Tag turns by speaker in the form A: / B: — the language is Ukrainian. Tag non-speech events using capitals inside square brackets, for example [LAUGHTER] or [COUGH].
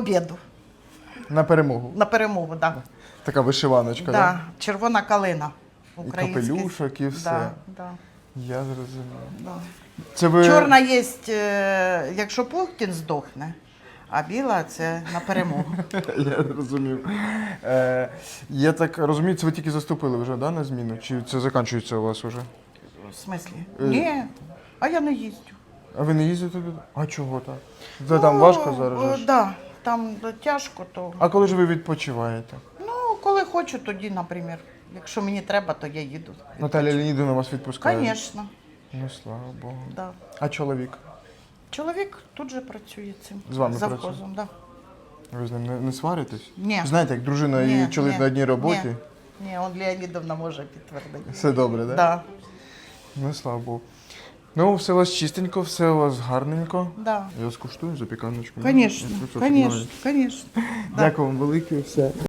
A: побєду,
B: На перемогу.
A: на перемогу, так. Да.
B: Така вишиваночка,
A: Да.
B: да?
A: Червона калина.
B: І
A: український.
B: капелюшок, і все.
A: Да, да,
B: Я зрозумів.
A: да.
B: Це ви...
A: Чорна є, е, якщо Путін здохне, а біла це на перемогу. [LAUGHS]
B: Я зрозумів. Е, я так розумію, це ви тільки заступили вже да, на зміну? Чи це закінчується у вас уже?
A: В смислі?
B: Е.
A: Ні, а я не їздю.
B: А ви не їздите туди? А чого так? Це там важко зараз? же
A: Так,
B: ж?
A: Ну, да, там тяжко, то.
B: А коли ж ви відпочиваєте?
A: Ну, коли хочу, тоді, наприклад. Якщо мені треба, то я їду.
B: Наталя Леонідовна вас відпускає?
A: Звісно,
B: Ну, слава Богу.
A: да.
B: А чоловік?
A: Чоловік тут же працює цим.
B: З вами
A: завхозом, да.
B: Ви з ним не, не сваритесь?
A: Ні.
B: Знаєте, як дружина
A: Ні,
B: і чоловік
A: ні,
B: на одній роботі?
A: Ні, ні, он Леонідовна може підтвердити.
B: Все добре, так? Да?
A: Да,
B: Ну, слава Богу. Ну, все у вас чистенько, все у вас гарненько.
A: да.
B: Я скуштую запіканочку.
A: Конечно,
B: смачно.
A: конечно. [LAUGHS]
B: Дякую вам велике, все.